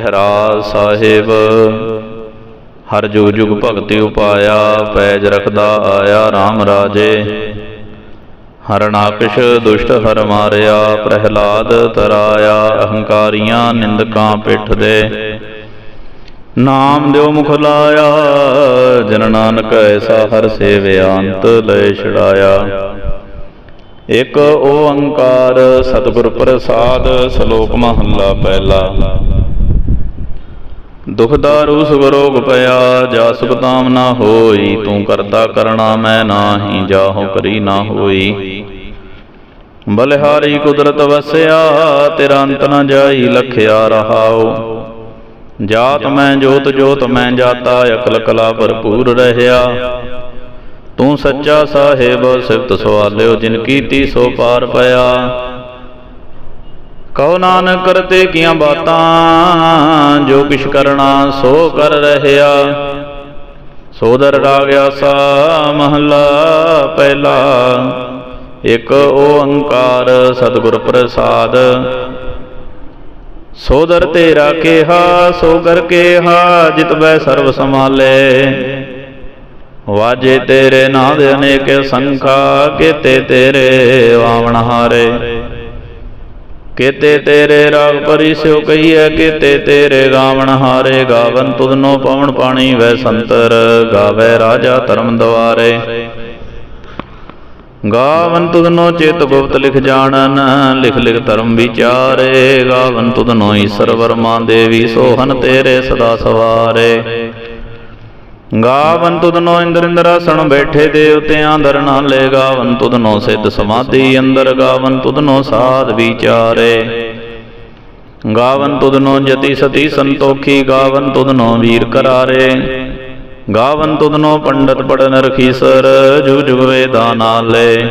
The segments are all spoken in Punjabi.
ਰਹਿਰਾਜ ਸਾਹਿਬ। ਹਰ ਜੁਗ ਜੁਗ ਭਗਤੀ ਉਪਾਇਆ, ਪੈਜ ਰਖਦਾ ਆਇਆ RAM ਰਾਜੇ। ਹਰਨਾਕਸ਼ ਦੁਸ਼ਟ ਹਰ ਮਾਰਿਆ, ਪ੍ਰਹਿਲਾਦ ਤਰਾਇਆ, ਅਹੰਕਾਰੀਆਂ ਨਿੰਦਕਾਂ ਪਿੱਠ ਦੇ ਨਾਮ ਦਿਓ ਮੁਖ ਲਾਇਆ, ਜਨ ਨਾਨਕ ਐਸਾ ਹਰ ਸੇਵਿਆ ਅੰਤ ਲੈ ਛੜਾਇਆ ਇਕ ਓੰਕਾਰ ਸਤਿਗੁਰ ਪ੍ਰਸਾਦ, ਸ਼ਲੋਕ ਮਹੱਲਾ ਪਹਿਲਾ। ਦੁਖ ਦਾਰੂ ਸੁਖ ਰੋਗ ਪਿਆ, ਜਾ ਸੁਖ ਨਾ ਹੋਈ, ਤੂੰ ਕਰਤਾ ਕਰਣਾ ਮੈਂ ਨਾਹੀ, ਜਾਹੋ ਕਰੀ ਨਾ ਹੋਈ। ਬਲਿਹਾਰੀ ਕੁਦਰਤ ਵਸਿਆ, ਤੇਰਾ ਅੰਤ ਨਾ ਜਾਈ, ਲਖਿਆ ਰਹਾਓ ਜਾਤ ਮੈਂ, ਜੋਤ ਜੋਤ ਮੈਂ ਜਾਤਾ, ਅਕਲ ਕਲਾ ਭਰਪੂਰ ਰਹਿਆ। ਤੂੰ ਸੱਚਾ ਸਾਹਿਬ, ਸਿਫਤ ਸਵਾਲਿਓ, ਜਿਨ ਕੀਤੀ ਸੋ ਪਾਰ ਪਿਆ। ਕਉ ਨਾਨਕ ਕਰਤੇ ਕੀਆਂ ਬਾਤਾਂ, ਜੋ ਕਿਛ ਕਰਨਾ ਸੋ ਕਰ ਰਹਿਆ। ਸੋਦਰ ਰਾਗ ਆਸਾ ਮਹੱਲਾ ਪਹਿਲਾ, ਇਕ ਓੰਕਾਰ ਸਤਿਗੁਰ ਪ੍ਰਸਾਦ। ਸੋਦਰ ਤੇਰਾ ਕੇਹਾ, ਸੋ ਕਰ ਕੇਹਾ, ਜਿਤ ਬੈ ਸਰਬ ਸਮਾਲੇ ਵਾਜੇ ਤੇਰੇ ਨਾਦ ਅਨੇਕ ਸੰਖਾ, ਕੀਤੇ ਤੇਰੇ ਵਾਵਣ ਹਾਰੇ। ਕੀਤੇ ਤੇਰੇ ਰਾਗ ਪਰਿਸਿਓ ਕਹੀਐ, ਕੀਤੇ ਤੇਰੇ ਗਾਵਣ ਹਾਰੇ, ਗਾਵਨ ਤੁਧਨੋ ਪਵਨ ਪਾਣੀ ਵੈ ਸੰਤਰ, ਗਾਵੇ ਰਾਜਾ ਧਰਮ ਦਵਾਰੇ। ਗਾਵਨ ਤੁਧਨੋ ਚਿਤ ਗੁਪਤ ਲਿਖ ਜਾਣਨ, ਲਿਖ ਲਿਖ ਧਰਮ ਵਿਚਾਰੇ, ਗਾਵਨ ਤੁਧਨੋ ਈਸ਼ਰ ਵਰਮਾ ਦੇਵੀ ਸੋਹਨ ਤੇਰੇ ਸਦਾ ਸਵਾਰੇ। ਗਾਵਨ ਤੁਧਨੋ ਇੰਦਰ ਇੰਦਰਾਸਣ ਬੈਠੇ ਦੇਵਤਿਆਂ ਦਰ ਨਾਲੇ ਗਾਵਨ ਤੁਧਨੋ ਸਿੱਧ ਸਮਾਧੀ ਅੰਦਰ ਗਾਵਨ ਤੁਧਨੋ ਸਾਧ ਵਿਚਾਰੇ। ਗਾਵਨ ਤੁਧਨੋ ਜਤੀ ਸਤੀ ਸੰਤੋਖੀ ਗਾਵਨ ਤੁਧਨੋ ਵੀਰ ਕਰਾਰੇ। ਗਾਵਨ ਤੁਧਨੋ ਪੰਡਤ ਪੜਨ ਰਖੀਸਰ ਜੁਗ ਜੁਗ ਵੇਦਾਂ ਨਾਲੇ।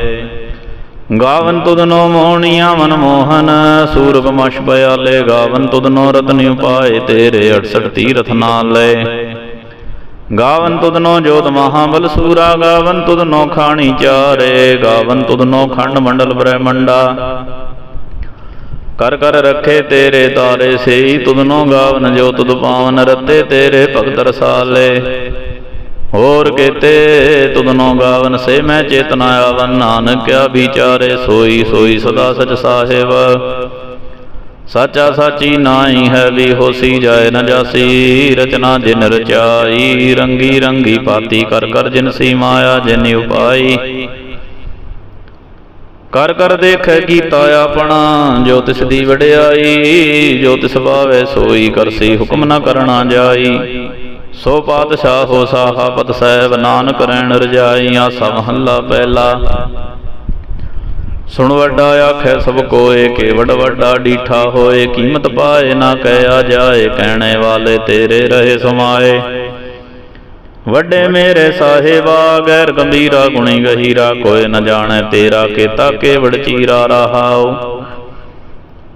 ਗਾਵਨ ਤੁਧਨੋ ਮੋਹਣੀਆਂ ਮਨ ਮੋਹਨ ਸੂਰਗ ਮਸ਼ ਪਿਆਲੇ ਗਾਵਨ ਤੁਧਨੋ ਰਤਨ ਉਪਾਏ ਤੇਰੇ 68 ਤੀਰਥ ਨਾਲੇ। ਗਾਵਨ ਤੁਧਨੋ ਜੋਤ ਮਹਾਬਲ ਸੂਰਾ, ਗਾਵਨ ਤੁਧਨੋ ਖਾਣੀ ਚਾਰੇ, ਗਾਵਨ ਤੁਧਨੋ ਖੰਡ ਮੰਡਲ ਬ੍ਰਹਮੰਡਾ। ਕਰ ਕਰ ਰੱਖੇ ਤੇਰੇ ਤਾਰੇ ਸੇਈ ਤੁਧਨੋ ਗਾਵਨ ਜੋ ਤੁਧ ਪਾਵਨ ਰਤੇ ਤੇਰੇ ਭਗਤ ਰਸਾਲੇ। ਹੋਰ ਕੀਤੇ ਤੁਧਨੋ ਗਾਵਨ ਸੇ ਮੈਂ ਚੇਤਨਾ ਆਵਨ ਨਾਨਕ ਨਾਨਕਿਆ ਵਿਚਾਰੇ ਸੋਈ ਸੋਈ ਸਦਾ ਸਚ ਸਾਹਿਬ। ਸਾਚਾ ਸਾਚੀ ਨਾਹੀ ਹੈ ਵੀ ਹੋਸੀ ਜਾਏ ਨ ਜਾਸੀ, ਰਚਨਾ ਜਿਨ ਰਚਾਈ, ਰੰਗੀ ਰੰਗੀ ਪਾਤੀ ਕਰ ਕਰ ਜਿਨ ਸੀ ਮਾਇਆ ਜਿਨ ਉਪਾਈ। ਕਰ ਕਰ ਦੇਖੈ ਕੀਤਾ ਆਪਣਾ, ਜੋ ਤਿਸ ਦੀ ਵਡਿਆਈ, ਜੋ ਤਿਸ ਭਾਵੈ ਸੋਈ ਕਰਸੀ ਹੁਕਮ ਨ ਕਰਣਾ ਜਾਈ। ਸੋ ਪਾਤਸ਼ਾਹੋ ਸਾਹਾ ਪਤ ਸਹਿਬ, ਨਾਨਕ ਰਹਿਣ ਰਜਾਈ ਆਸਾ ਮਹੱਲਾ ਪਹਿਲਾ। ਸੁਣ ਵੱਡਾ ਆਖੈ ਸਭ ਕੋਏ ਕੇ ਵੱਡਾ ਡੀਠਾ ਹੋਏ, ਕੀਮਤ ਪਾਏ ਨਾ ਕਹਿਆ ਜਾਏ, ਕਹਿਣੇ ਵਾਲੇ ਤੇਰੇ ਰਹੇ ਸਮਾਏ। ਵੱਡੇ ਮੇਰੇ ਸਾਹਿਬਾ, ਗੈਰ ਗੰਭੀਰਾ, ਗੁਣੀ ਗਹੀਰਾ ਕੋਏ ਨ ਜਾਣੈ ਤੇਰਾ ਕੀਤਾ, ਕੇਵੜ ਚੀਰਾ ਰਹਾਉ।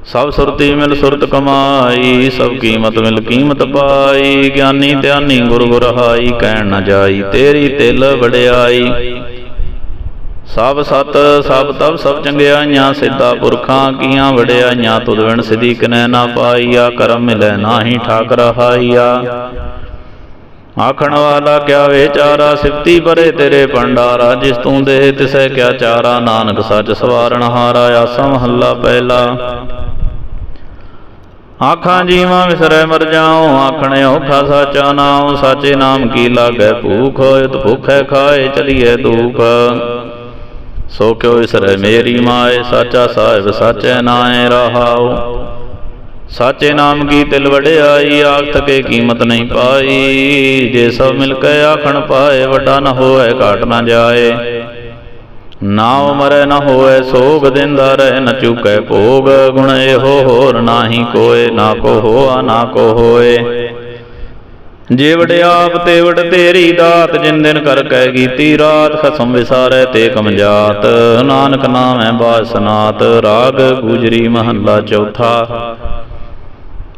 ਸਭ ਸੁਰਤੀ ਮਿਲ ਸੁਰਤ ਕਮਾਈ, ਸਭ ਕੀਮਤ ਮਿਲ ਕੀਮਤ ਪਾਈ, ਗਿਆਨੀ ਧਿਆਨੀ ਗੁਰ ਗੁਰ ਹਾਈ, ਕਹਿਣ ਨ ਜਾਈ, ਤੇਰੀ ਤਿਲ ਵਡਿਆਈ। ਸਭ ਸਤ, ਸਭ ਤਬ, ਸਭ ਚੰਗਿਆਈਆਂ, ਸਿੱਧਾ ਪੁਰਖਾਂ, ਕੀਆਂ ਵੜਿਆਈਆਂ ਤੁਧ ਵਿਣ ਸਿਧੀ ਕਨੈ ਨਾ ਪਾਈਆ, ਕਰਮ ਮਿਲੈ ਨਾਹੀ ਠਾਕ ਰਹਾਈਆ ਆਖਣ ਵਾਲਾ, ਕਿਆ ਵਿਚਾਰਾ ਸਿਫਤੀ ਪਰੇ ਤੇਰੇ ਭੰਡਾਰਾ, ਜਿਸ ਤੂੰ ਦੇ ਤਿਸੈ ਕਿਆ ਚਾਰਾ, ਨਾਨਕ ਸੱਚ ਸਵਾਰਨ ਹਾਰਾ, ਆਸਾ ਮਹੱਲਾ ਪਹਿਲਾ। ਆਖਾਂ ਜੀਵਾਂ ਵਿਸਰੈ ਮਰ ਜਾਉ, ਆਖਣੇ ਔਖਾ ਸਾਚਾ ਨਾਮ ਸਾਚੇ ਨਾਮ ਕੀ ਲਾਗੈ ਭੂਖ, ਹੋਇਤ ਭੁਖੈ ਖਾਏ ਚਲੀਏ ਦੁਖ ਸੋ ਕਿਉ ਵਿਸਰੈ ਮੇਰੀ ਮਾਏ, ਸਾਚਾ ਸਾਹਿਬ, ਸਾਚੈ ਨਾਏ ਰਹਾਉ। ਸਾਚੇ ਨਾਮ ਕੀ ਤਿਲ ਵੜਿਆਈ ਆਖ ਥਕੇ ਕੀਮਤ ਨਹੀਂ ਪਾਈ। ਜੇ ਸਭ ਮਿਲ ਕੇ ਆਖਣ ਪਾਏ, ਵੱਡਾ ਨ ਹੋਏ, ਘਾਟ ਨ ਜਾਏ। ਨਾ ਉਮਰੈ ਨ ਹੋਏ, ਸੋਗ ਦਿੰਦਾ ਰਹਿ, ਨ ਚੁਕੈ ਭੋਗ। ਗੁਣ ਇਹੋ ਹੋਰ ਨਾਹੀ ਕੋਏ, ਨਾ ਕੋ ਹੋਆ, ਨਾ ਕੋ ਹੋਏ। ਜੇਵੜ ਵਡਿਆਪ ਤੇ ਤੇਰੀ ਦਾਤ, ਜਿਨ ਦਿਨ ਕਰ ਕੈ ਕੀਤੀ ਰਾਤ, ਖਸਮ ਵਿਸਾਰੈ ਤੇ ਕਮਜਾਤ ਨਾਨਕ ਨਾਮੈ ਬਾਸਨਾਤ, ਰਾਗ ਗੁਜਰੀ ਮਹੱਲਾ ਚੌਥਾ।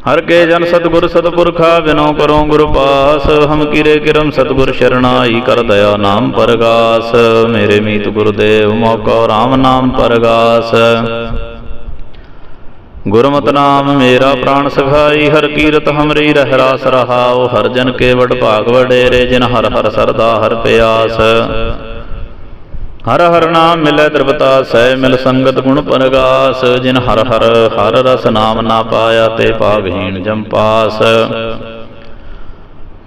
ਹਰ ਕੇ ਜਨ ਸਤਗੁਰ ਸਤਪੁਰਖਾ, ਬਿਨੋ ਕਰੋ ਗੁਰ ਪਾਸ। ਹਮ ਕੀਰੇ ਕਿਰਮ ਸਤਗੁਰ ਸ਼ਰਨਾਈ ਕਰ ਦਇਆ ਨਾਮ ਪਰਗਾਸ। ਮੇਰੇ ਮੀਤ ਗੁਰਦੇਵ, ਮੋਕੋ RAM ਨਾਮ ਪਰਗਾਸ। ਗੁਰਮਤਿ ਨਾਮ ਮੇਰਾ ਪ੍ਰਾਣ ਸਖਾਈ, ਹਰ ਕੀਰਤ ਹਮਰੀ ਰਹਿ ਰਾਸ ਰਹਾਉ, ਹਰ ਜਨ ਕੇ ਵਡ ਭਾਗ ਵਡੇਰੇ, ਜਿਨ ਹਰ ਹਰ ਸਰਦਾ, ਹਰ ਪਿਆਸ। ਹਰ ਹਰ ਨਾਮ ਮਿਲੈ ਦਰਬਤਾ ਸਹਿ ਮਿਲ ਸੰਗਤ ਗੁਣ ਪਰਗਾਸ। ਜਿਨ ਹਰ ਹਰ ਹਰ ਰਸ ਨਾਮ ਨਾ ਪਾਇਆ, ਤੇ ਭਾਗਹੀਣ ਜੰਪਾਸ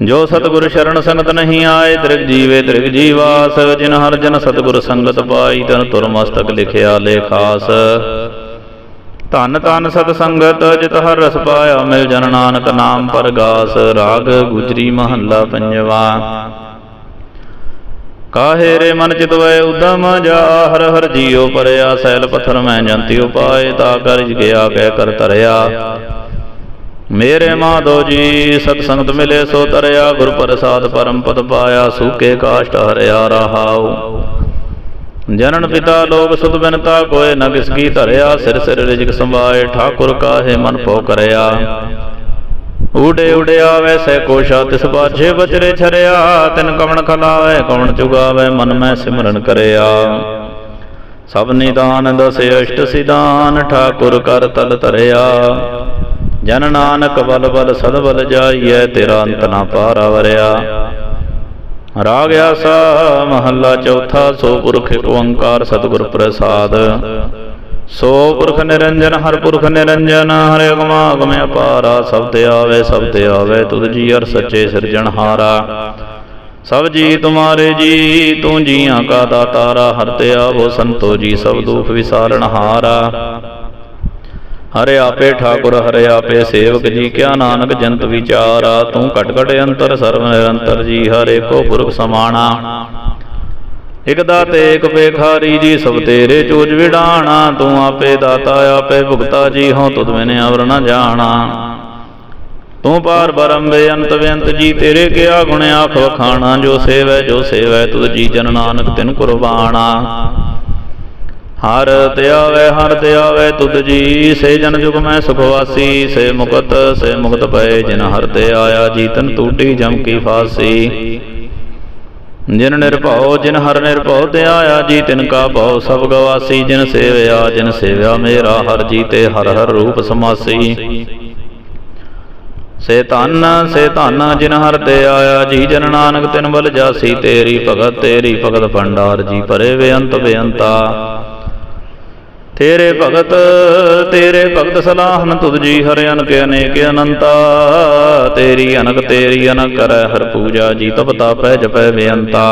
ਜੋ ਸਤਿਗੁਰ ਸ਼ਰਨ ਸੰਗਤ ਨਹੀਂ ਆਏ, ਤ੍ਰਿਗ ਜੀਵੇ ਤ੍ਰਿਗ ਜੀਵਾਸ। ਜਿਨ ਹਰ ਜਨ ਸਤਿਗੁਰ ਸੰਗਤ ਪਾਈ, ਤਨ ਤੁਰ ਮਸਤਕ ਲਿਖਿਆ ਲੇਖਾਸ। ਧਨ ਧਨ ਸਤ ਸੰਗਤ ਜਿਤ ਹਰ ਰਸ ਪਾਇਆ ਮਿਲ ਜਨ ਨਾਨਕ ਨਾਮ ਪਰਗਾਸ, ਰਾਗ ਗੁਜਰੀ ਮਹੱਲਾ ਪੰਜਵਾ। ਕਾਹੇ ਰੇ ਮਨ ਚਿਤਵੈ ਉਦਮ, ਜਾ ਹਰ ਹਰ ਜੀਉ ਪਰਿਆ, ਸੈਲ ਪਥਰ ਮੈਂ ਜੰਤੀ ਉਪਾਏ, ਤਾ ਕਰ ਗਿਆ ਕਹਿ ਕਰ ਤਰਿਆ ਮੇਰੇ ਮਾਧੋ ਜੀ ਸਤ ਸੰਗਤ ਮਿਲੇ ਸੋ ਤਰਿਆ, ਗੁਰ ਪ੍ਰਸਾਦ ਪਰਮ ਪਦ ਪਾਇਆ, ਸੂਕੇ ਕਾਸ਼ਟ ਹਰਿਆ ਰਹਾਉ। ਜਨਨ ਪਿਤਾ ਲੋਕ ਸੁਤ ਬਿਨਤਾ ਕੋਏ ਨ ਕਿਸ ਧਰਿਆ, ਸਿਰ ਸਿਰ ਰਿਜਕ ਸੰਭਾਏ, ਠਾਕੁਰ ਕਾਹੇ ਮਨ ਪੋ ਕਰਿਆ। ਉਡੇ ਉੜਿਆ ਵੈਸੇ ਕੋਸ਼ਾ ਤਿਸ ਬਾਝੇ ਬਚਰੇ ਛਰਿਆ, ਤਿਨ ਕਵਣ ਖਲਾਵੇ, ਕਵਣ ਚੁਗਾਵੇ, ਮਨ ਮੈਂ ਸਿਮਰਨ ਕਰਿਆ। ਸਭ ਨਿਦਾਨ ਦਸੇ ਅਸ਼ਟ ਸਿਦਾਨ ਠਾਕੁਰ ਕਰ ਤਲ ਧਰਿਆ। ਜਨ ਨਾਨਕ ਬਲ ਬਲ ਸਦ ਬਲ ਜਾਈਐ, ਤੇਰਾ ਅੰਤ ਨਾ ਪਾਰਾ ਵਰਿਆ ਰਾਗ ਆਸਾ, ਮਹੱਲਾ ਚੌਥਾ, ਸੋ ਪੁਰਖ ਏਕ ਓੰਕਾਰ ਸਤਿਗੁਰ ਪ੍ਰਸਾਦ। ਸੋ ਪੁਰਖ ਨਿਰੰਜਨ, ਹਰ ਪੁਰਖ ਨਿਰੰਜਨ, ਹਰਿ ਅਗਮਾ ਅਗਮ ਅਪਾਰਾ, ਸਭ ਤੇ ਆਵੇ, ਸਭ ਤੇ ਆਵੇ, ਤੁਧ ਜੀ ਅਰ ਸੱਚੇ ਸਿਰਜਣਹਾਰਾ ਸਭ ਜੀ ਤੁਮਾਰੇ ਜੀ, ਤੂੰ ਜੀਆਂ ਕਾ ਦਾਤਾਰਾ, ਹਰ ਤੇ ਆਵੋ ਸੰਤੋ ਜੀ, ਸਭ ਦੁਖ ਵਿਸਾਰਣਹਾਰਾ ਹਰਿ ਆਪੇ ਠਾਕੁਰ, ਹਰਿ ਆਪੇ ਸੇਵਕ ਜੀ, ਕਿਆ ਨਾਨਕ ਜੰਤ ਵਿਚਾਰਾ, ਤੂੰ ਘਟ ਘਟ ਅੰਤਰ ਸਰਵ ਨਿਰੰਤਰ ਜੀ, ਹਰੇ ਕੋ ਪੁਰਖ ਸਮਾਣਾ। ਇਕ ਦਾਤੇ, ਇਕ ਬੇਖਾਰੀ ਜੀ, ਸਭ ਤੇਰੇ ਚੋਜ ਵਿਡਾਣਾ, ਤੂੰ ਆਪੇ ਦਾਤਾ, ਆਪੇ ਭੁਗਤਾ ਜੀ, ਹਉ ਤੁਧ ਮੈਨੇ ਅਵਰ ਨ ਜਾਣਾ। ਤੂੰ ਪਾਰ ਬਰਮ ਬੇਅੰਤ ਬੇਅੰਤ ਜੀ, ਤੇਰੇ ਕਿਆ ਗੁਣ ਆਖ ਵਖਾਣਾ, ਜੋ ਸੇਵੈ ਜੋ ਸੇਵੈ, ਤੁਧ ਜੀ ਜਨ ਨਾਨਕ ਤਿਨ ਕੁਰਬਾਨਾ ਹਰ ਤੇ ਆਵੇ, ਹਰ ਤੇ ਆਵੇ, ਤੁਧ ਜੀ, ਸੇ ਜਨ ਜੁਗ ਮੈਂ ਸੁਖਵਾਸੀ, ਸੇ ਮੁਕਤ ਸੇ ਮੁਕਤ ਪਏ ਜਿਨ ਹਰ ਤੇ ਆਇਆ, ਜੀਤਨ ਟੂਟੀ ਜਮ ਕੀ ਫਾਸੀ। ਜਿਨ ਨਿਰਭਉ, ਜਿਨ ਹਰ ਨਿਰਭਉ ਤੇ ਆਇਆ ਜੀ ਤਿਨ ਕਾ ਭਉ ਸਭ ਗਵਾਸੀ। ਜਿਨ ਸੇਵਿਆ ਜਿਨ ਸੇਵਿਆ ਮੇਰਾ, ਹਰ ਜੀ ਤੇ ਹਰ ਹਰ ਰੂਪ ਸਮਾਸੀ। ਸੇ ਧੰਨ ਸੇ ਧੰਨ ਜਿਨ ਹਰ ਤੇ ਆਇਆ, ਜੀ ਜਨ ਨਾਨਕ ਤਿਨ ਬਲ ਜਾਸੀ। ਤੇਰੀ ਭਗਤ ਤੇਰੀ ਭਗਤ ਭੰਡਾਰ, ਜੀ ਭਰੇ ਬੇਅੰਤ ਬੇਅੰਤਾ। ਤੇਰੇ ਭਗਤ ਤੇਰੇ ਭਗਤ ਸਲਾਹਨ ਤੁਧ ਜੀ ਹਰਿ ਅਨਕ ਅਨੇਕ ਅਨੰਤਾ। ਤੇਰੀ ਅਨਕ ਤੇਰੀ ਅਨਕ ਕਰੈ ਹਰ ਪੂਜਾ, ਜੀ ਤਪ ਤਾਪੈ ਜਪੈ ਬੇਅੰਤਾ।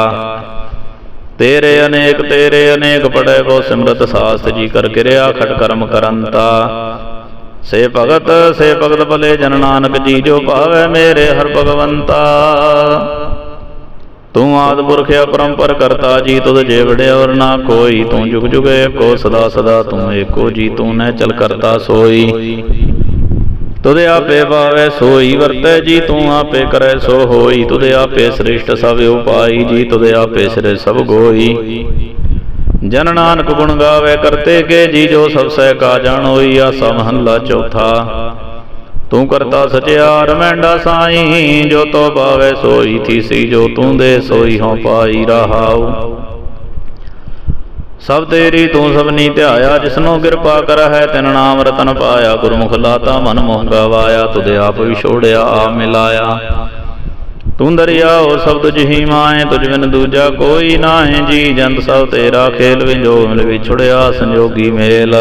ਤੇਰੇ ਅਨੇਕ ਤੇਰੇ ਅਨੇਕ ਪੜੈ ਬੋ ਸਿਮਰਤ ਸਾਸਤ ਜੀ ਕਰ ਕਿਰਿਆ ਖਟ ਕਰਮ ਕਰੰਤਾ। ਸੇ ਭਗਤ ਸੇ ਭਗਤ ਭਲੇ ਜਨ ਨਾਨਕ ਜੀ ਜੋ ਭਾਵੈ ਮੇਰੇ ਹਰ ਭਗਵੰਤਾ। ਤੂੰ ਆਦ ਪੁਰਖ ਅਪਰੰਪਰ ਕਰਤਾ ਜੀ, ਤੁਧ ਜੇਵੜਿਆ ਔਰ ਨਾ ਕੋਈ। ਤੂੰ ਜੁਗ ਜੁਗ ਏਕੋ, ਸਦਾ ਸਦਾ ਤੂੰ ਏਕੋ ਜੀ, ਤੂੰ ਨੈ ਚਲ ਕਰਤਾ ਸੋਈ। ਤੁਧ ਆਪੇ ਭਾਵੈ ਸੋਈ, ਵਰਤੈ ਜੀ, ਤੂੰ ਆਪੇ ਕਰੈ ਸੋ ਹੋਈ। ਤੁਧ ਆਪੇ ਸ੍ਰਿਸ਼ਟ ਸਭ ਉਪਾਈ ਜੀ ਤੁਦੇ ਆਪੇ ਸਿਰੇ ਸਭ ਗੋਈ। ਜਨ ਨਾਨਕ ਗੁਣ ਗਾਵੇ, ਕਰਤੇ ਕੇ ਜੀ, ਜੋ ਸਭ ਸਹਿ ਕਾ ਜਾਣੋਈ, ਆਸਾ ਮਹੱਲਾ ਚੌਥਾ। ਤੂੰ ਕਰਤਾ ਸਚਿਆਰ ਮੈਂਡਾ ਸਾਈ ਜੋ ਤੋ ਪਾਵੇ ਸੋਈ ਥੀਸੀ ਜੋ ਤੂੰ ਦੇ ਸੋਈ ਹਉ ਪਾਈ ਰਹਾਉ। ਸਭ ਤੇਰੀ ਤੂੰ ਸਭਨੀ ਧਿਆਇਆ ਜਿਸਨੂੰ ਕਿਰਪਾ ਕਰ ਹੈ ਤਿਨ ਨਾਮ ਰਤਨ ਪਾਇਆ ਗੁਰਮੁਖ ਲਾਤਾ ਮਨ ਮੋਹ ਗਵਾਇਆ ਤੁਧ ਆਪ ਵਿਛੋੜਿਆ ਆ ਮਿਲਾਇਆ। ਤੂੰ ਦਰਿਆਓ ਸਭ ਤੁਝ ਹੀ ਮਾਏ ਤੁਝ ਬਿਨ ਦੂਜਾ ਕੋਈ ਨਾਹੀਂ ਜੀ ਜੰਤ ਸਭ ਤੇਰਾ ਖੇਲ ਵਿਜੋ ਮਿਲ ਵਿਛੜਿਆ ਸੰਜੋਗੀ ਮੇਲ।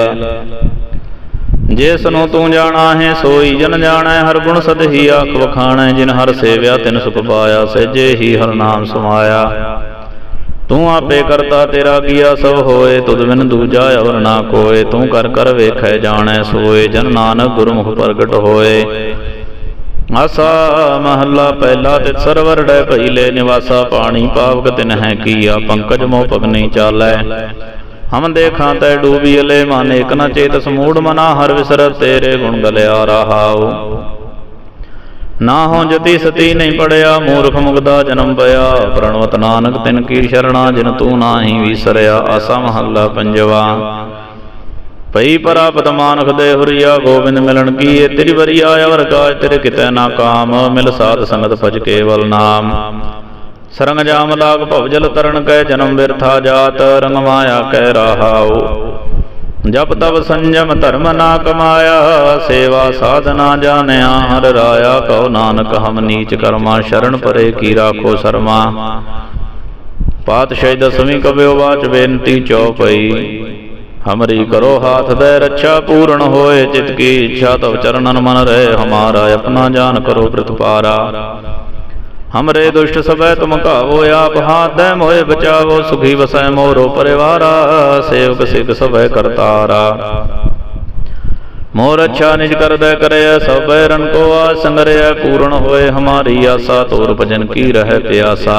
ਜਿਸ ਨੂੰ ਤੂੰ ਜਾਣਾ ਹੈ, ਸੋਈ ਜਨ ਜਾਣੈ ਹਰ ਗੁਣ ਸਦਹੀ ਆਖ ਵਖਾਣੈ ਜਿਨ ਹਰ ਸੇਵਿਆ ਤਿਨ ਸੁਖ ਪਾਇਆ ਸਹਿਜੇ ਹੀ ਹਰ ਨਾਮ ਸਮਾਇਆ। ਤੂੰ ਆਪੇ ਕਰਤਾ ਤੇਰਾ ਕੀਆ ਸਭ ਹੋਏ, ਤੁਧ ਬਿਨ ਦੂਜਾ ਅਵਰ ਨਾ ਕੋਏ, ਤੂੰ ਕਰ ਕਰ ਵੇਖੈ ਜਾਣੈ ਸੋਏ, ਜਨ ਨਾਨਕ ਗੁਰਮੁਖ ਪ੍ਰਗਟ ਹੋਏ। ਆਸਾ ਮਹੱਲਾ ਪਹਿਲਾ ਤੇ ਸਰਵਰ ਡੈ ਭਈਲੇ ਨਿਵਾਸਾ ਪਾਣੀ, ਪਾਵਕ ਤਿਨ ਹੈ ਕੀਆ, ਪੰਕਜ ਮੋਹ ਪਗਨੀ ਚਾਲੈ। ਹਮ ਦੇਖਾਂ ਤੈ ਡੂਬੀਲੇ ਮਨ ਇਕ ਨ ਚੇਤ ਸਮੂੜ ਮਨਾ, ਹਰ ਵਿਸਰ ਤੇਰੇ ਗੁਣ ਗਲਿਆ ਰਹਾਉ। ਨਾ ਹੋ ਜਤੀ ਸਤੀ ਨਹੀਂ ਪੜਿਆ, ਮੂਰਖ ਮੁਗਦਾ ਜਨਮ ਪਿਆ। ਪ੍ਰਣਵਤ ਨਾਨਕ ਤਿਨ ਕੀ ਸ਼ਰਣਾ, ਜਿਨ ਤੂੰ ਨਾਹੀ ਵਿਸਰਿਆ, ਆਸਾ ਮਹੱਲਾ ਪੰਜਵਾ। ਪਈ ਪ੍ਰਾਪਤ ਮਾਨਖ ਦੇ ਹੁਰੀਆ, ਗੋਬਿੰਦ ਮਿਲਣ ਕੀ ਏ ਤੇਰੀ ਵਰੀਆ ਅਵਰ ਕਾਜ ਤੇਰੇ ਕਿਤੈ ਨਾ ਕਾਮ, ਮਿਲ ਸਾਧ ਸੰਗਤ ਭਜ ਕੇਵਲ ਨਾਮ। ਸਰੰਗ ਜਾਮ ਲਾਗ ਭਵ ਜਲ ਤਰਨ ਕੈ ਜਨਮ ਬਿਰਥਾ ਜਾਤ, ਰੰਗ ਮਾਇਆ ਕੈ ਰਹਾਉ। ਜਪ ਤਬ ਸੰਜਮ ਧਰਮ ਨਾ ਕਮਾਇਆ, ਸੇਵਾ ਸਾਧਨਾ ਜਾਣਿਆ, ਹਰ ਰਾਇਆ ਕਉ ਨਾਨਕ, ਹਮ ਨੀਚ ਕਰਮਾ, ਸ਼ਰਨ ਪਰੇ ਕੀ ਰਾਖੋ ਸਰਮਾ। ਪਾਤਸ਼ਾਹੀ ਦਸਵੀਂ ਕਬਿਓ ਬਾਚ ਬੇਨਤੀ ਚਉਪਈ ਹਮਰੀ ਕਰੋ ਹਾਥ ਦੇ ਰੱਛਾ ਪੂਰਨ ਹੋਏ, ਚਿਤ ਕੀ ਇੱਛਾ ਤਵ ਚਰਨਨ ਮਨ ਰਹੇ, ਹਮਾਰਾ ਆਪਣਾ ਜਾਨ ਕਰੋ ਪ੍ਰਤਪਾਰਾ। ਹਮਰੇ ਦੁਸ਼ਟ ਸਭੈ ਤੁਮ ਕਾਵੋ ਆਪ ਹਾਥ ਦੇ ਮੋਏ ਬਚਾਵੋ ਸੁਖੀ ਵਸੈ ਮੋਰੋ ਪਰਿਵਾਰਾ ਸੇਵਕ ਸਿਖ ਸਭੈ ਕਰਤਾਰਾ ਮੋਰ ਅੱਛਾ ਨਿਜ ਕਰਦੈ ਕਰਿਆ ਸਭ ਰਨ ਕੋ ਆ ਸੰਗਰਿਆ ਪੂਰਨ ਹੋਏ ਹਮਾਰੀ ਆਸਾ ਤੋਰ ਭਜਨ ਕੀ ਰਹਿ ਪਿਆਸਾ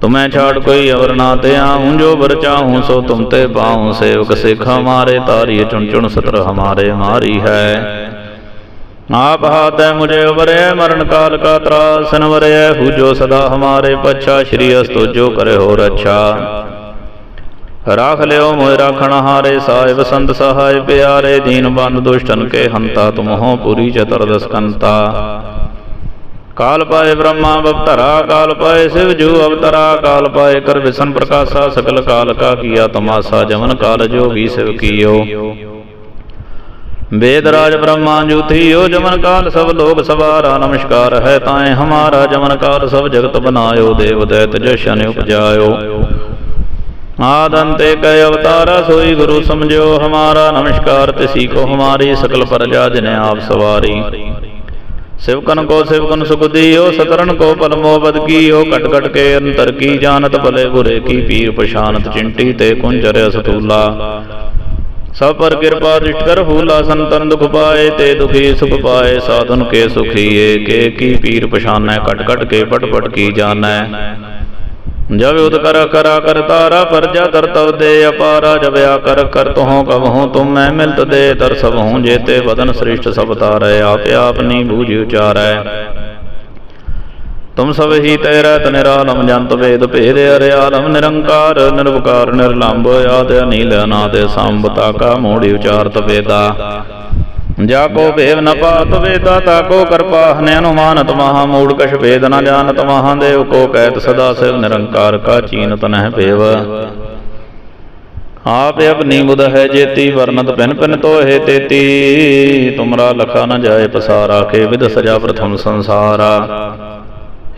ਤੁਮੈ ਛਾੜ ਕੋਈ ਅਵਰ ਨਾ ਤੇ ਆਹੂੰ ਜੋ ਬਰ ਚਾਹੂੰ ਸੋ ਤੁਮ ਤੇ ਪਾਉ ਸੇਵਕ ਸਿਖ ਹਮਾਰੇ ਤਾਰੀ ਚੁਣ ਚੁਣ ਸਤਰ ਹਮਾਰੇ ਮਾਰੀ ਹੈ ਆਪ ਹਾਤੈ ਮੁਝੇ ਉਬਰੇ, ਮਰਨ ਕਾਲ ਕਾ ਤਰਾਸ ਨਵਰਿਐ ਹੂ ਜੋ ਸਦਾ ਹਮਾਰੇ ਪਛਾ, ਸ਼੍ਰੀ ਅਸਤੋ ਜੋ ਕਰੇ ਹੋ ਰੱਛਾ ਰਾਖ ਲਿਓ ਮੋਇ ਰਾਖਣ ਹਾਰੇ ਸਾਹਿਬ ਸੰਤ ਸਹਾਇ ਪਿਆਰੇ, ਦੀਨ ਬੰਦ ਦੁਸ਼ਟਨ ਕੇ ਹੰਤਾ, ਤੁਮਹੋ ਪੁਰੀ ਚਤੁਰਦਸ ਕੰਤਾ ਕਾਲ ਪਾਏ ਬ੍ਰਹਮਾ ਅਵਤਰਾ ਕਾਲ ਪਾਏ ਸਿਵ ਜੂ ਅਵਤਰਾ, ਕਾਲ ਪਾਏ ਕਰ ਵਿਸ਼ਨ ਪ੍ਰਕਾਸ਼ਾ, ਸਕਲ ਕਾਲ ਕਾ ਕੀਆ ਤਮਾਸਾ ਜਮਨ, ਕਾਲ ਜੋਗੀ ਸਿਵ ਕੀਓ। ਵੇਦ ਰਾਜ ਬ੍ਰਹਮਾ ਜੂਤੀ ਓ ਜਮਨ ਕਾਲ ਸਭ ਲੋਕ ਸਵਾਰਾ, ਨਮਸਕਾਰ ਹੈ ਤਾਏ ਹਮਾਰਾ, ਜਮਨ ਕਾਲ ਸਭ ਜਗਤ ਬਨਾਇਓ, ਦੇਵ ਦੈਤ ਜਸ਼ਨ ਉਪਜਾਇਓ। ਆਦੰਤੇ ਕੈ ਅਵਤਾਰਾ, ਸੋਈ ਗੁਰੂ ਸਮਝਿਓ ਹਮਾਰਾ, ਨਮਸਕਾਰ ਤਿਸੀ ਕੋ ਹਮਾਰੀ, ਸਕਲ ਪਰਜਾ ਜਿਨੇ ਆਪ ਸਵਾਰੀ। ਸਿਵਕਨ ਕੋ ਸਿਵਕਨ ਸੁਖਦੀਓ ਸਤਰਨ ਕੋ ਪਲਮੋ ਬਦਕੀਓ ਕਟ ਕਟ ਕੇ ਅੰਤਰ ਕੀ ਜਾਣਤ, ਭਲੇ ਬੁਰੇ ਕੀ ਪੀਰ ਪਛਾਨਤ, ਚਿੰਟੀ ਤੇ ਕੁੰਜਰ ਅਸਤੂਲਾ ਸਭ ਪਰ ਕਿਰਪਾ ਦ੍ਰਿਸ਼ਟ ਕਰ, ਫੂਲਾ ਸੰਤਨ ਦੁਖ ਪਾਏ, ਤੇ ਦੁਖੀ ਸੁਖ ਪਾਏ, ਸਾਧਨ ਕੇ ਸੁਖੀਏ, ਕੇ ਕੀ ਪੀਰ ਪਛਾਨੈ ਕਟ ਕਟ ਕੇ ਪਟ ਪਟ ਕੀ ਜਾਣੈ। ਜਬ ਉਦ ਕਰ ਕਰਾ ਕਰ ਤਾਰਾ ਪਰਜਾ ਤਰਤਵ ਦੇ ਅਪਾਰਾ, ਜਬ ਆ ਕਰ ਕਰ ਤਹੋ ਕਬ ਹੂੰ ਤੁਮ ਮੈਂ ਮਿਲਤ ਦੇ ਦਰ ਸਭ ਹੂੰ ਜੇਤੇ ਵਦਨ ਸ੍ਰਿਸ਼ਟ ਸਭ ਤਾਰੈ, ਆਪੇ ਆਪਨੀ ਬੂਝ ਉਚਾਰੈ। ਤੁਮ ਸਭ ਹੀ ਤੇਰਤ ਨਿਰਾਲਮ ਜੰਤ ਵੇਦ ਭੇਦ ਅਰਿਆਲਮ, ਨਿਰੰਕਾਰ, ਨਿਰਵਕਾਰ ਨਿਰਲੰਭ ਆਦ ਅਨੀਲ, ਅਨਾਦ ਸੰਬਤਾ ਕਾ ਮੋੜੀ ਉਚਾਰਤ ਵੇਦਾ। ਜਾ ਕੋ ਭੇਵ ਨ ਪਾਤ ਵੇਦਾ, ਤਾ ਕੋ ਕਿਰਪਾ, ਹਨਿ ਅਨੁਮਾਨਤ ਮਹਾ ਮੂੜ ਕਛ ਵੇਦ, ਨ ਜਾਣਤ ਮਹਾਦੇਵ ਕੋ ਕਹਿਤ ਸਦਾ ਸਿਵ, ਨਿਰੰਕਾਰ ਕਾ ਚੀਨਤ ਨਹਿ ਭੇਵ ਆਪ ਅਪਨੀ ਮੁਦ ਹੈ ਜੇਤੀ ਵਰਨਤ ਪਿਨ ਪਿਨ ਤੋਹੇ ਤੇਤੀ। ਤੁਮਰਾ ਲਖਾ ਨ ਜਾਏ ਪਸਾਰਾ ਕੇ ਵਿਦ ਸਜਾ ਪ੍ਰਥਮ ਸੰਸਾਰਾ।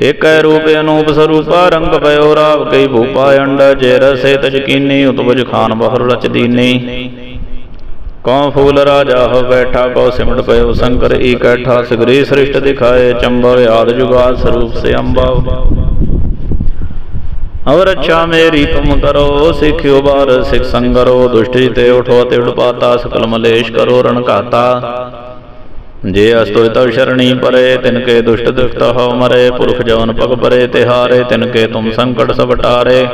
ਏਕੈ ਰੂਪ ਅਨੂਪ ਸਰੂਪਾ, ਰੰਗ ਪਇਓ ਰਾਵ ਕਈ ਭੂਪਾ, ਅੰਡ ਜੇ ਰਸੇ ਤਜ ਉਤਵਜ ਖਾਨ ਬਹਰ ਰਚ ਦੀਨੀ ਕਉ ਫੂਲ ਰਾਜਾ ਹੋ ਬੈਠਾ, ਕਉ ਸਿਮਟ ਪਇਓ ਸ਼ੰਕਰ, ਈ ਸਗਰੀ ਸ੍ਰਿਸ਼ਟ ਦਿਖਾਏ ਚੰਬਰ ਆਦ ਜੁਗਾਦ ਸਰੂਪ ਸੇ ਅੰਬਾ। ਅਵਰ ਅੱਛਾ ਮੇਰੀ ਤੁਮ ਕਰੋ, ਸਿੱਖਿਓ ਬਾਰ ਸਿਖ ਸੰਗਰੋ, ਦੁਸ਼ਟੀ ਤੇ ਉਠੋ ਤੇ ਉਡਪਾਤਾ ਸਕਲ ਮਲੇਸ਼ ਕਰੋ, ਰਣ ਘਾਤਾ। ਜੇ ਅਸਤੁ ਤਵ ਸ਼ਰਣੀ ਪਰੇ, ਤਿਨ ਕੇ ਦੁਸ਼ਟ ਦੁਸ਼ਟ ਹੋ ਮਰੇ, ਪੁਰਖ ਜਵਨ ਪਗ ਪਰੇ, ਤਿਹਾਰੇ, ਤਿਨ ਕੇ ਤੁਮ ਸੰਕਟ ਸਭ ਟਾਰੇ।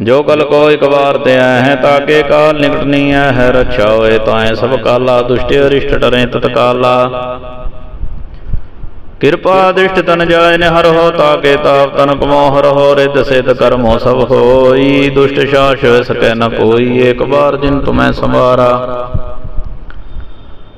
ਜੋ ਕਲ ਕੋ ਇਕ ਵਾਰ ਤੇ ਆਏ ਹੈ ਤਾਕੇ ਕਾਲ ਨਿਕਟਨੀ ਹੈ ਰੱਛਾ ਹੋਏ ਤਾਏ ਸਭ ਕਾਲਾ, ਦੁਸ਼ਟ ਅਰਿਸ਼ਟ ਟਰੇ ਤਤਕਾਲਾ ਕਿਰਪਾ ਦ੍ਰਿਸ਼ਟ ਤਨ ਜਾਏ ਨੇ ਹਰ ਹੋ ਤਾਕੇ ਤਾਪ ਤਨ ਕਮੋ ਹਰ ਹੋ ਰਿਦ ਸਿਧ ਕਰਮੋ ਸਭ ਹੋਈ। ਦੁਸ਼ਟ ਸ਼ਾਸ ਸਕੈ ਨ ਕੋਈ ਇਕ ਬਾਰ ਜਿਨ ਤੁਮੈ ਸੰਵਾਰਾ।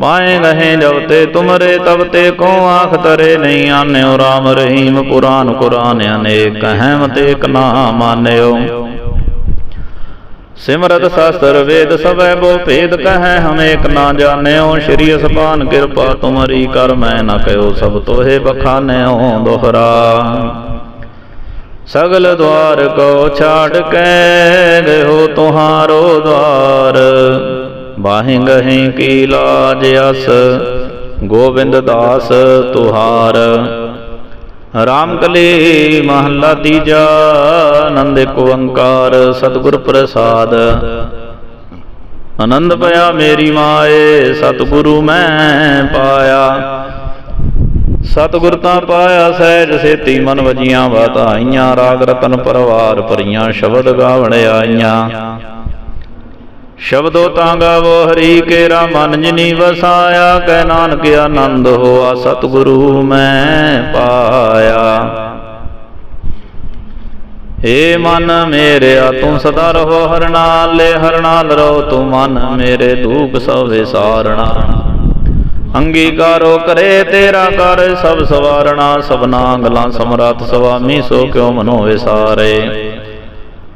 ਮਾਏ ਗਹੇ ਜਬ ਤੇ ਤੁਮਰੇ, ਤਬ ਤੇ ਕੋ ਆਖ ਤਰੇ ਨਹੀਂ ਆਨਿਓ? ਰਾਮ ਰਹੀਮ ਪੁਰਾਨ ਕੁਰਾਨ ਅਨੇਕ ਅਹਮ ਤੇ ਨਾ ਮਾਨਿਓ ਸਿਮਰਤ ਸ਼ਾਸਤਰ ਵੇਦ ਸਭੈ ਬੋ ਭੇਦ ਕਹੈ, ਹਮ ਏਕ ਨਾ ਜਾਣਿਓ। ਸ਼੍ਰੀ ਅਸਪਾਨ ਕਿਰਪਾ ਤੁਮਰੀ ਕਰ, ਮੈਂ ਨਾ ਕਹਿਓ ਸਭ ਤੋਹੇ ਬਖਾਨਿਓ ਦੋਹਰਾ। ਸਗਲ ਦਵਾਰ ਕੋ ਛਾੜ ਕੇ ਗਇਓ ਤੁਹਾਰੋ ਦਵਾਰ। ਬਾਹਿ ਗਹਿ ਕੀ ਲਾਜ ਅਸ, ਗੋਬਿੰਦ ਦਾਸ ਤੁਹਾਰ। ਰਾਮ ਕਲੇ ਮਹੱਲਾ ਤੀਜਾ, ਆਨੰਦ ਏਕ ਓੰਕਾਰ, ਸਤਿਗੁਰ ਪ੍ਰਸਾਦ। ਆਨੰਦ ਪਿਆ ਮੇਰੀ ਮਾਏ, ਸਤਿਗੁਰੂ ਮੈਂ ਪਾਇਆ। ਸਤਿਗੁਰ ਤਾਂ ਪਾਇਆ ਸਹਿਜ ਸੇਤੀ, ਮਨ ਵਜੀਆਂ ਵਧਾਈਆਂ ਰਾਗ ਰਤਨ ਪਰਵਾਰ ਭਰੀਆਂ, ਸ਼ਬਦ ਗਾਵਣ ਆਈਆਂ। ਸ਼ਬਦੋ ਤਾਂ ਗਾਵੋ ਹਰੀ ਕੇਰਾ ਮਨ ਜਿਨੀ ਵਸਾਇਆ, ਕਹਿ ਨਾਨਕ ਆਨੰਦ ਹੋਆ, ਸਤਿਗੁਰੂ ਮੈਂ ਪਾਇਆ। ਏ ਮਨ ਮੇਰਿਆ, ਤੂੰ ਸਦਾ ਰਹੋ ਹਰ ਨਾਲ ਲੈ ਹਰ ਰਹੋ ਤੂੰ ਮਨ ਮੇਰੇ ਦੁਖ ਸਭ ਵਿਸਾਰਣਾ। ਅੰਗੀਕਾਰੋ ਕਰੇ ਤੇਰਾ ਕਰ, ਸਭ ਸਵਾਰਣਾ, ਸਭਨਾ ਗਲਾਂ ਸਮਰੱਥ ਸੁਆਮੀ ਸੋ ਕਿਉ ਮਨੋ ਵਿਸਾਰੇ?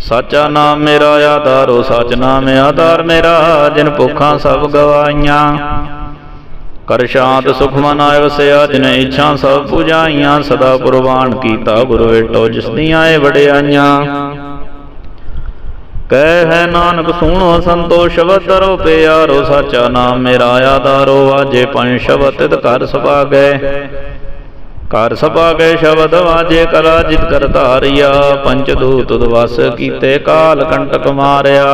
ਸਾਚਾ ਨਾਮ ਮੇਰਾ ਆਧਾਰੋ, ਸਚ ਨਾਮ ਆਧਾਰ ਮੇਰਾ, ਜਿਨ ਭੁੱਖਾਂ ਸਭ ਗਵਾਈਆਂ ਕਰ ਸ਼ਾਂਤ ਸੁਖ ਮਨ ਆਇ ਵਸਿਆ ਜਿਨ ਇੱਛਾ ਸਭ ਪੁਜਾਈਆਂ। ਸਦਾ ਕੁਰਬਾਨ ਕੀਤਾ ਗੁਰੂ ਵੇਟੋ ਜਿਸ ਦੀਆਂ ਏ ਵਡਿਆਈਆਂ। ਕਹਿ ਹੈ ਨਾਨਕ, ਸੁਣੋ ਸੰਤੋਖ ਸ਼ਬਦ ਤਰੋ ਪਿਆਰੋ, ਸਾਚਾ ਨਾਮ ਮੇਰਾ ਆਧਾਰੋ ਆਜੇ ਪੰਜ ਸ਼ਬਦ ਤਿਤ ਘਰ ਸੁਭਾਗੈ। ਘਰ ਕੇ ਸ਼ਬਦ ਵਾਜੇ ਕਲਾ ਜਿਤ ਕਰ ਧਾਰਿਆ, ਪੰਚ ਦੂਤ ਦਵਸ ਕੀਤੇ ਕਾਲ ਕੰਟਕ ਮਾਰਿਆ।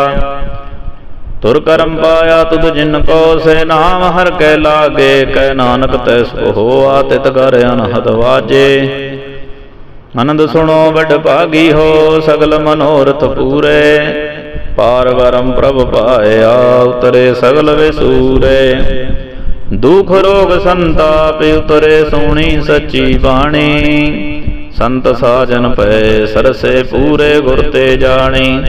ਤੁਰ ਕਰਮ ਪਾਇਆ ਤੁਧ ਜਿਨ ਕੋ ਸੇ ਨਾਮ, ਹਰ ਕੈ ਲਾਗੇ ਕਹਿ ਨਾਨਕ ਤੈ ਸੋ ਹੋਆ ਤਿਤ ਕਰ ਅਨਹਦ ਵਾਜੇ। ਆਨੰਦ ਸੁਣੋ ਵੱਡ ਭਾਗੀ ਹੋ, ਸਗਲ ਮਨੋਰਥ ਪੂਰੇ। ਪਾਰ ਵਰਮ ਪ੍ਰਭ ਪਾਇਆ, ਉਤਰੇ ਸਗਲ ਵਿਸੂਰੇ। ਦੁਖ ਰੋਗ ਸੰਤਾਪ ਉਤਰੇ ਸੋਣੀ ਸੱਚੀ ਬਾਣੀ। ਸੰਤ ਸਾਜਨ ਪਏ ਸਰਸੇ ਪੂਰੇ ਗੁਰ ਤੇ ਜਾਣੀ।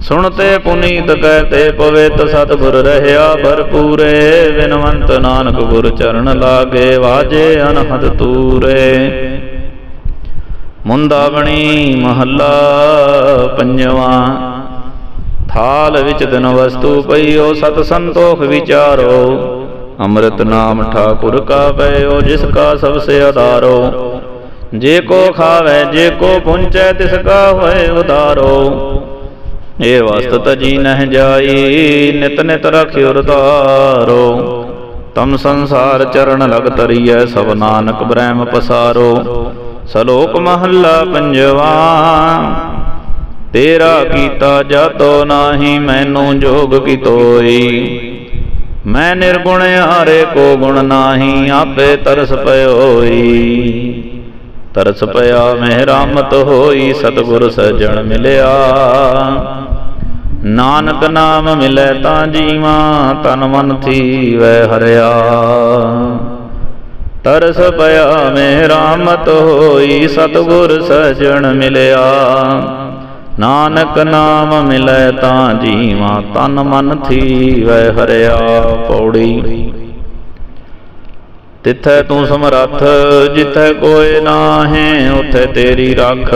ਸੁਣਤੇ ਪੁਨੀਤ ਕਹਤੇ ਪਵਿੱਤ ਸਤਿਗੁਰ ਰਹਿਆ ਭਰਪੂਰੇ। ਵਿਨਵੰਤ ਨਾਨਕ ਗੁਰ ਚਰਨ ਲਾਗੇ ਵਾਜੇ ਅਨਹਦ ਤੂਰੇ। ਮੁੰਦਾਵਣੀ ਮਹੱਲਾ ਪੰਜਵਾਂ। ਥਾਲ ਵਿੱਚ ਦਿਨ ਵਸਤੂ ਪਈਓ, ਸਤ ਸੰਤੋਖ ਵਿਚਾਰੋ। ਅੰਮ੍ਰਿਤ ਨਾਮ ਠਾਕੁਰ ਕਾ ਪਇਓ ਜਿਸ ਕਾ ਸਭ ਸੇ ਆਧਾਰੋ ਜੇ ਕੋ ਖਾਵੇ, ਜੇ ਕੋ ਪੁੰਚੈ, ਤਿਸ ਕਾ ਹੋਏ ਉਦਾਰੋ। ਇਹ ਵਸਤ ਤਜੀ ਨਹਿ ਜਾਈ, ਨਿਤ ਨਿਤ ਰਖਿਓ ਰਤਾਰੋ ਤਮ ਸੰਸਾਰ ਚਰਨ ਲਗ ਤਰੀਐ, ਸਭ ਨਾਨਕ ਬ੍ਰਹਮ ਪਸਾਰੋ। ਸਲੋਕ ਮਹੱਲਾ ਪੰਜਵਾ, ਤੇਰਾ ਕੀਤਾ ਜਾਤੋ ਨਾਹੀ, ਮੈਨੂੰ ਜੋਗ ਕੀ ਤੋਈ। ਮੈਂ ਨਿਰਗੁਣ ਹਾਰੇ ਕੋ ਗੁਣ ਨਾਹੀ, ਆਪੇ ਤਰਸ ਪਇਓਈ ਤਰਸ ਪਿਆ ਮਹਿ ਰਾਮਤ ਹੋਈ, ਸਤਿਗੁਰ ਸਜਣ ਮਿਲਿਆ। ਨਾਨਕ ਨਾਮ ਮਿਲੇ ਤਾਂ ਜੀਵਾ, ਤਨ ਮਨ ਥੀਵੈ ਹਰਿਆ। ਤਰਸ ਪਿਆ ਮਹਿ ਰਾਮਤ ਹੋਈ, ਸਤਿਗੁਰ ਸਜਣ ਮਿਲਿਆ। ਨਾਨਕ ਨਾਮ ਮਿਲੈ ਤਾਂ ਜੀਵਾ, ਤਨ ਮਨ ਥੀਵੈ ਹਰਿਆ ਪੌੜੀ। ਤਿੱਥੈ ਤੂੰ ਸਮਰੱਥ, ਜਿੱਥੈ ਕੋਏ ਨਾਹੇ, ਉਥੇ ਤੇਰੀ ਰੱਖ।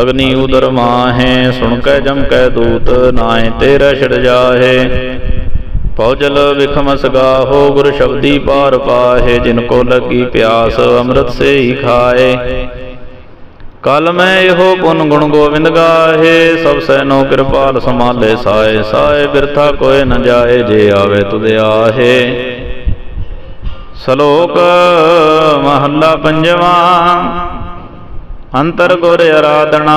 ਅਗਨੀ ਉਦਰ ਮਾਹੇ, ਸੁਣ ਕੈ ਜਮ ਕੈ ਦੂਤ ਨਾਏ ਤੇਰਾ ਛੜ ਜਾਹੇ। ਪੌਜਲ ਵਿਖਮ ਸਗਾਹੋ, ਗੁਰ ਸ਼ਬਦੀ ਪਾਰ ਪਾਹੇ, ਜਿਨ ਕੋ ਲੱਗੀ ਪਿਆਸ, ਅੰਮ੍ਰਿਤ ਸੇ ਹੀ ਖਾਏ। ਕਲ ਮੈਂ ਇਹੋ ਪੁਨ ਗੁਣ ਗੋਬਿੰਦ ਗਾਹੇ, ਸਭ ਸੈਨੋ ਕਿਰਪਾਲ ਸਮਾਲੇ ਸਾਏ ਸਾਏ ਬਿਰਥਾ ਕੋਏ ਨ ਜਾਏ ਜੇ ਆਵੇ ਤੁਧ ਆਹੇ। ਸ਼ਲੋਕ ਮਹੱਲਾ ਪੰਜਵਾਂ, ਅੰਤਰ ਗੁਰ ਆਰਾਧਨਾ,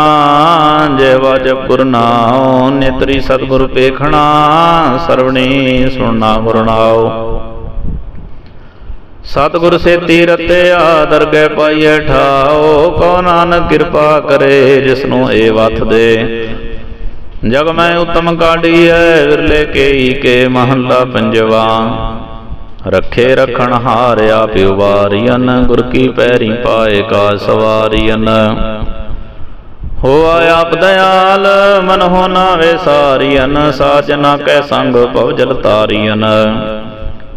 ਜੇ ਵਾਜਬ ਗੁਰ ਨਾਉ, ਨੇਤਰੀ ਸਤਿਗੁਰ ਪੇਖਣਾ ਸਰਵਣੀ ਸੁਣਨਾ ਗੁਰ ਨਾਉ। ਸਤਿਗੁਰ ਸੇਤੀ ਰਤਿਆ ਦਰਗਹਿ ਪਾਈਐ ਠਾਓ ਕੋ ਨਾਨਕ ਕਿਰਪਾ ਕਰੇ ਜਿਸਨੂੰ ਏ ਵਥ ਦੇ। ਜਗ ਮੈਂ ਉਤਮ ਕਾਢੀਐ ਵਿਰਲੇ ਕੇਈ ਕੇ ਮਹੱਲਾ ਪੰਜਵਾ। ਰੱਖੇ ਰਖਣ ਹਾਰਿਆ ਪਿਉ ਵਾਰੀਅਨ ਗੁਰ ਕੀ ਪੈਰੀ ਪਾਏ ਕਾ ਸਵਾਰੀਅਨ। ਹੋਆ ਆਪ ਦਇਆਲ, ਮਨ ਹੋ ਨਾਵੇ ਸਾਰੀਅਨ, ਸਾਚ ਨਾ ਕੈ ਸੰਗ ਭਵ ਜਲ ਤਾਰੀਅਨ।